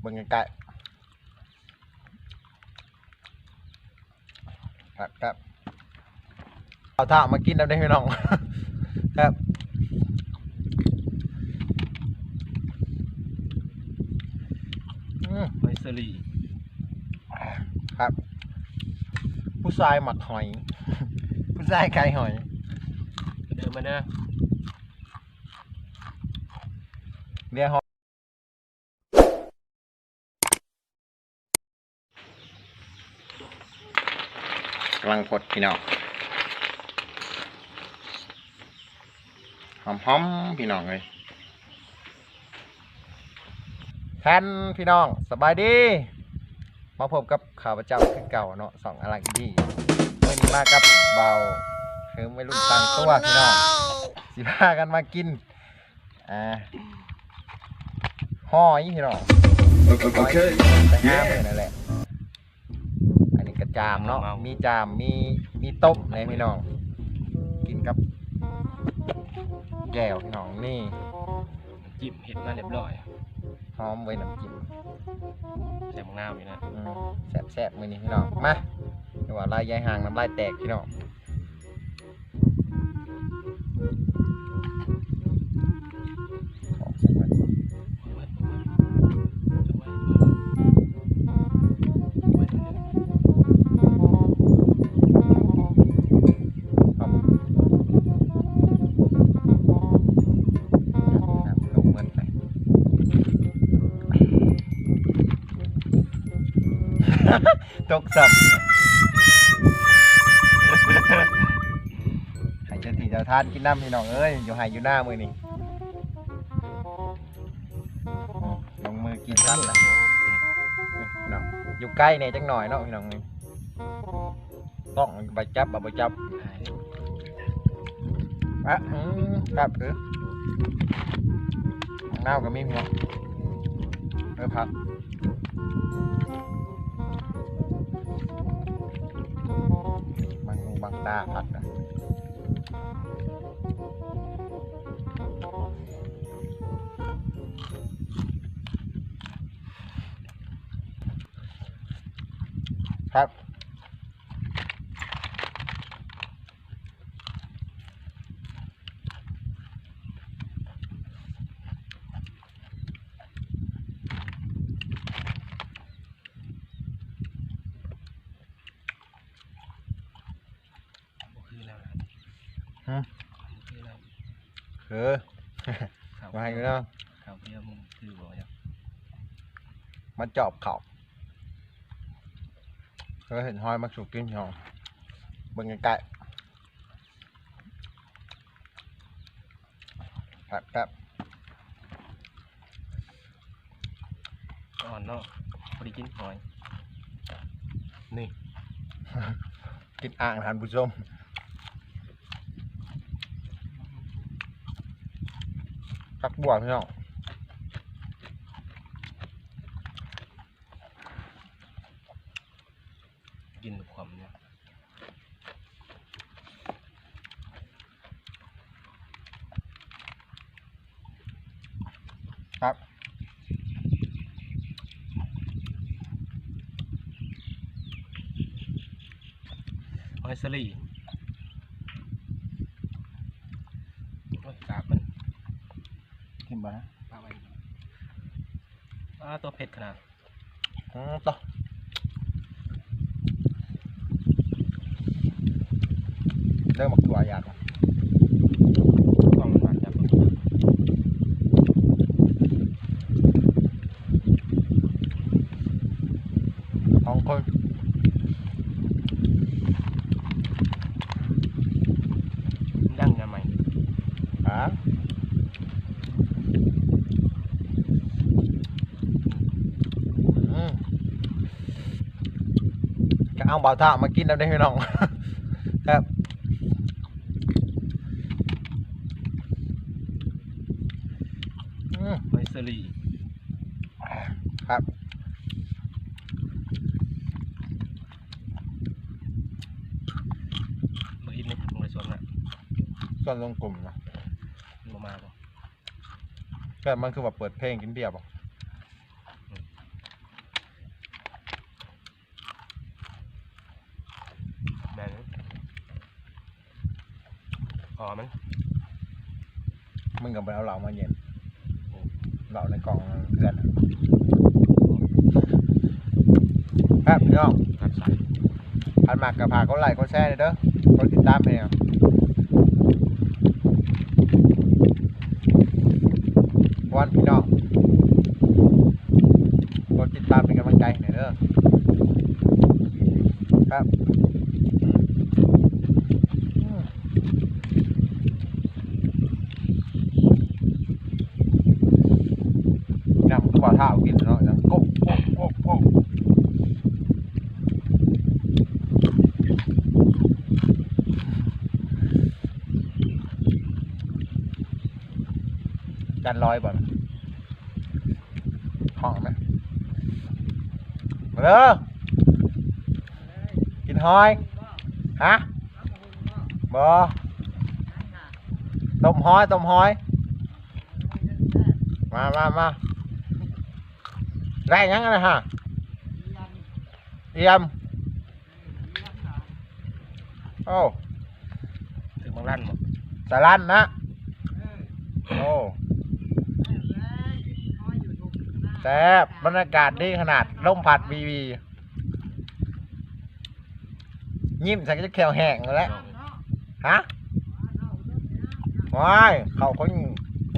เบิ่งใกล้ๆครับครับเอาท่ามากินแล้วได้ไหมน้อง ครับอืมหอยสลีครับ ผู้ชายหมักหอย ผู้ชายไก่หอย เดินมาเด้อเรียกหอยำลังกดพี่น้องหอมหอมๆพี่น้องเลยแทนพี่น้องสบายดี มาพบกับข่าวประจำคือเก่าเนาะสองอะไรดีเมื่อนี้มากับเบาคือไม่รุ่นต่างตัวพี่น้องสิพากันมากินอ่าห้อยพี่น้อง Okay. แต่งามเลยนั่นแหละอันนี้กระ จามเนาะ มีจาม มี มีต้มเลยพี่น้อง กินกับแก้วพี่น้องนี่จิ้มเห็ดมาเรียบร้อยหอมไว้น้ำจิ้มใส่มะนาวอยู่นะอืมแซ่บๆมือนี้พี่น้อง มาเดี๋ยวว่าลายยายห่างน้ำลายแตกพี่น้อง ตกสับให้เจ้าที่เจ้าทานกินน้ำพี่น้องเอ้ยอยู่ให้อยู่หน้ามือนี่อืมลงมือกินซ้ำละพี่น้องอยู่ใกล้เนี่ยจังหน่อยเนาะพี่น้องนี่ต้องไปจับบ่ไปจับอะอืมครับเออน้าวก็มีพี่น้องเออพัก บางบางตาพักนะครับคือแล้วนะ ฮะ บ่คือแล้ว เออข้าวมาให้ดูเนาะข้าวเทียมมึงคือบ่เนี่ยมันจอบเข่าเคยเห็นหอยมาสุกกินหองเบิ่งใกล้ๆครับครับอ่อนเนาะบ่ได้กินหอย นี่ กินอ่างทานผู้ชม พักบัวพี่น้องกินความเนี่ยครับหอยสลีโอ้ยกาบมัน กินบ่นะปลาไว้อ่าตัวเผ็ดขนาดอืมต่อเริ่มออกตัวอยากละ กล้องมันมาจับบ่ สองคน ดังยังไง หาอืมก็ เอาเบาท่ามากินแล้วได้ไหมน้องครับอืมหอยสลีครับบ่อินเลยลงในสวนน่ะส่วนลงกลุ่มนะมันบ่มาบ่ก็มันคือแบบเปิดเพลงกินเบียร์ป่ะ พอมันมึงกับไปเอาเหล่ามาเย็นเหล่าในกล่องเพื่อนอะครับพี่น้องครับสายพันหมากกับผากก็ไลค์ก็แชร์เลยเด้อก็ติดตามไปเนี่ยวันพี่น้องกดติดตามเป็นกำลังใจหน่อยเด้อครับอืมน้ำก็บ่ท่าเอากินเนาะยังกบกบกบกบ จันร้อยบ่ห้องไหมมา เด้อกินหอย ฮะบ่ต้มหอยต้มหอย มามามาได้ยังไงฮะเอียมโอ้ถึงบางร้านหมดสารันนะ โอ้ แซ่บบรรยากาศดีขนาดลมพัดวีวียิ้มใส่ก็จะแขวแห้งแล้วฮะว้ายเขาคน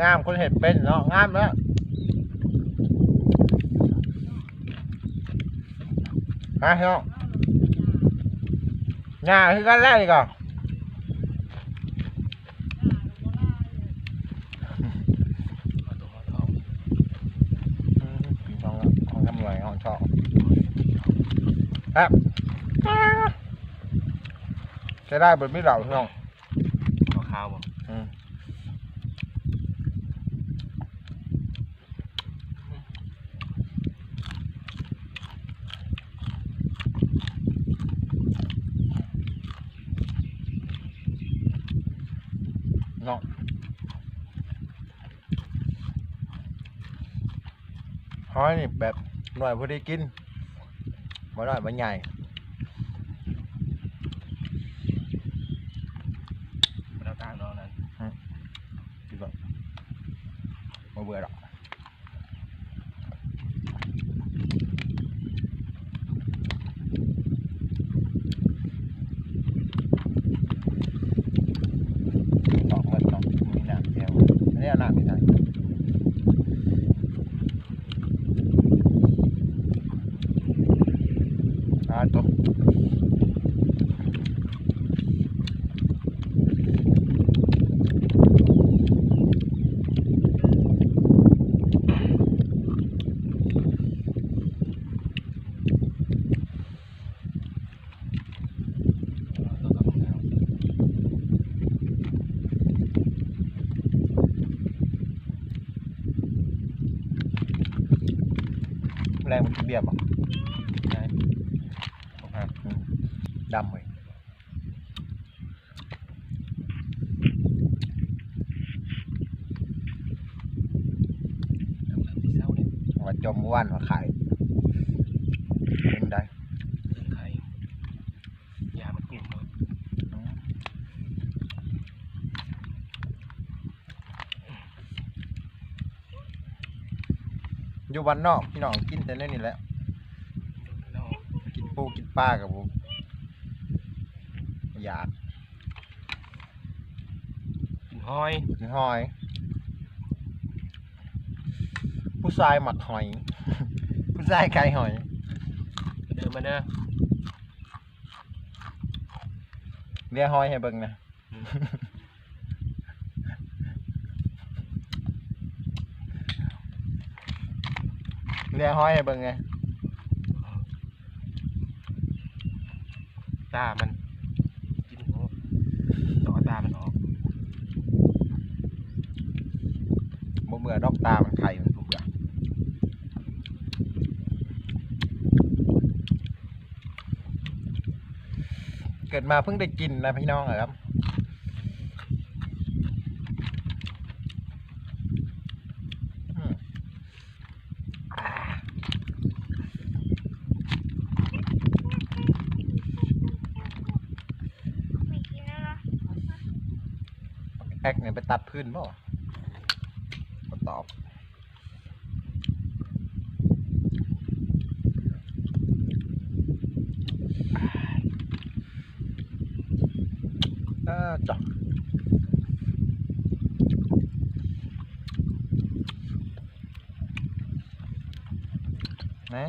งามคนเห็ดเป็นเนาะงามแล้วฮะเนาะงาคือกันแล้วดีกว่าตัวหัวทอง อืมห้องห้ องทำไรห้องชอบครับใช้ได้เบิดไม่เหล่าพี่น้องเอาข้าวบ่อืมเนาะหอยนี่แบบ หน่อยพอดีกินบ่หน่อยบ่ใหญ่เราตามน้องนั้นกินแบบบ่เบื่อหรอกตอกมันตอกมีน้ำแก้วอันนี้เอาน้ำไม่ใช่อ่าตัวแรงมันกิน เบียร์ป่ะใช่ผมครับอืมดำเลยทำหลังที่เศร้าเนี่ยว่าจมว่านว่าขายเป็นได้ เรื่องไทยยามันกลุ่มเนาะ อืมอยู่ บ้านนอกพี่น้องกินแต่เรื่องนี้แหละแล้วกินปูกินปลากับผมอยากกินห้อยกินหอย ผู้ชายหมักหอย ผู้ชายไก่หอยมาเดินมาเด้อเรียกหอยให้เบิ่งนะ เรียกหอยให้เบิ่งไงตามันกินหัวต่อตามันออกบ่เบื่อดอกตามันไข่มันบ่เบื่อเกิดมาเพิ่งได้กินนะพี่น้องอครับ อืมอ่า ไม่กินแล้วนะ กเนี่ยไป ตัดพื้นบ่บ่ตอบ อ่าจ้ะนะ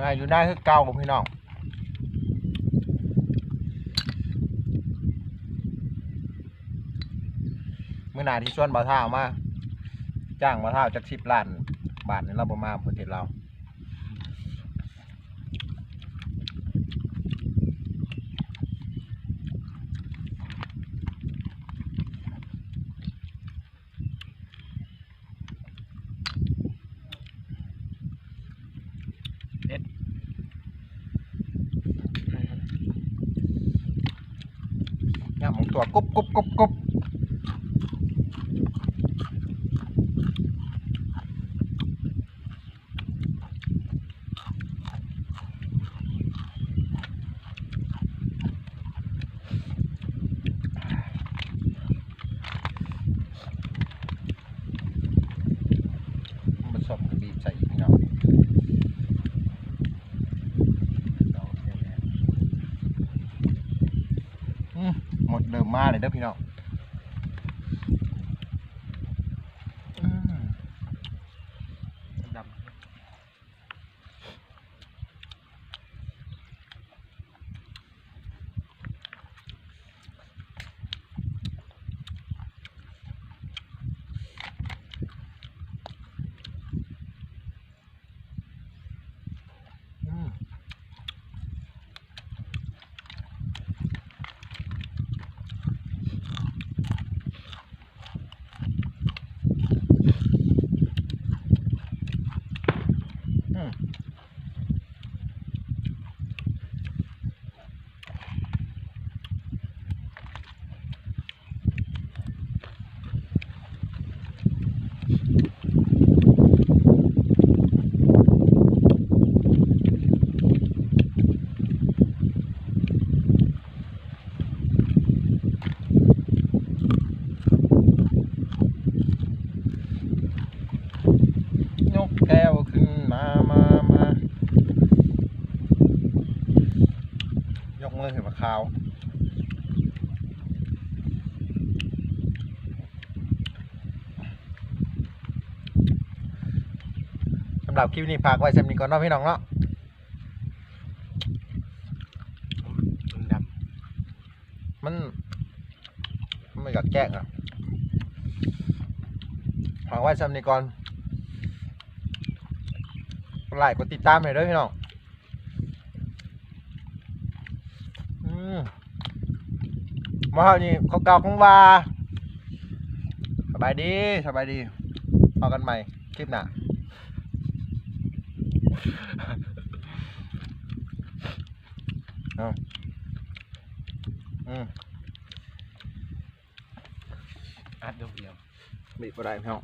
อ่าอยู่ได้คือเก่าบ่พี่น้องเมื่อหนาที่ชวนบ่าวเท่ามาจ้างบ่าวเท่าจากสิบล้าน บาทในเราประมาณประเทศเรา ตัวกบกบกบกบผสมบีบใส่อีกพี่น้องอืมหมด เดิมมาเลยเด้อพี่น้องอืม ดำ อืมอืมยกแก้วขึ้นมา มา มา ยกมือขึ้นมาขาว สำหรับคลิปนี้ฝากไว้สำหรับนี้ก่อนเนาะพี่น้องเนาะมันดมันมันไม่อยากแจ้งอะฝากไว้สำหรับนี้ก่อนกดไลค์กดติดตามให้ด้วยพี่น้องอืม มาเท่านี้เขาเก่าของว่าสบายดีสบายดีพอกันใหม่คลิปหน้าเอาอืมำอัดเดียวบีบอะไรพี่น้อง